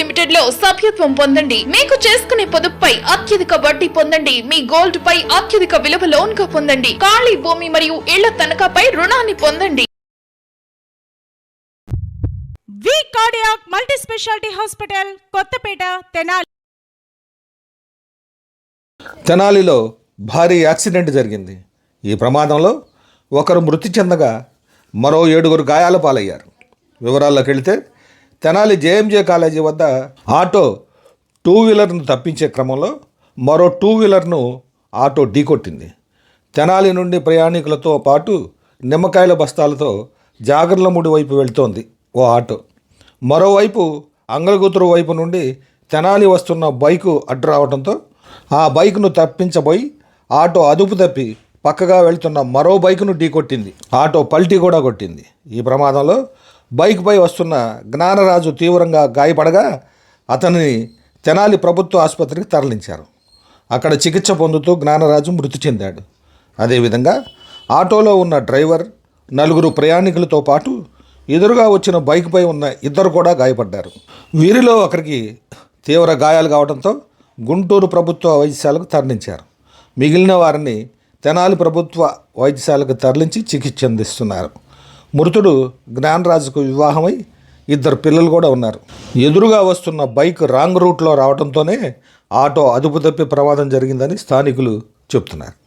లిమిటెడ్లో సభ్యత్వం పొందండి. మీకు చేసుకునే పొదుపుపై అత్యధిక వడ్డీ పొందండి. మీ గోల్డ్ పై అత్యధిక విలువ లోన్గా పొందండి. ఖాళీ భూమి మరియు ఇళ్ళ తనఖాపై రుణాన్ని పొందండి. V cardiac multi speciality hospital Kothapeta Tenali. తెనాలిలో భారీ యాక్సిడెంట్ జరిగింది. ఈ ప్రమాదంలో ఒకరు మృతి చెందగా మరో ఏడుగురు గాయాల పాలయ్యారు. వివరాల్లోకి వెళితే తెనాలి జేఎంజే కాలేజీ వద్ద ఆటో టూ వీలర్ను తప్పించే క్రమంలో మరో టూ వీలర్ను ఆటో ఢీకొట్టింది. తెనాలి నుండి ప్రయాణికులతో పాటు నిమ్మకాయల బస్తాలతో జాగర్లముడి వైపు వెళ్తోంది ఓ ఆటో. మరోవైపు అంగలగుతురు వైపు నుండి తెనాలి వస్తున్న బైకు అడ్డు రావడంతో ఆ బైక్ను తప్పించబోయి ఆటో అదుపు తప్పి పక్కగా వెళ్తున్న మరో బైకును ఢీకొట్టింది. ఆటో పల్టీ కూడా కొట్టింది. ఈ ప్రమాదంలో బైక్పై వస్తున్న జ్ఞానరాజు తీవ్రంగా గాయపడగా అతనిని తెనాలి ప్రభుత్వ ఆసుపత్రికి తరలించారు. అక్కడ చికిత్స పొందుతూ జ్ఞానరాజు మృతి చెందాడు. అదేవిధంగా ఆటోలో ఉన్న డ్రైవర్ నలుగురు ప్రయాణికులతో పాటు ఎదురుగా వచ్చిన బైక్పై ఉన్న ఇద్దరు కూడా గాయపడ్డారు. వీరిలో ఒకరికి తీవ్ర గాయాలు కావడంతో గుంటూరు ప్రభుత్వ వైద్యశాలకు తరలించారు. మిగిలిన వారిని తెనాలి ప్రభుత్వ వైద్యశాలకు తరలించి చికిత్స అందిస్తున్నారు. మృతుడు జ్ఞానరాజుకు వివాహమై ఇద్దరు పిల్లలు కూడా ఉన్నారు. ఎదురుగా వస్తున్న బైక్ రాంగ్ రూట్లో రావడంతోనే ఆటో అదుపు తప్పి ప్రమాదం జరిగిందని స్థానికులు చెప్తున్నారు.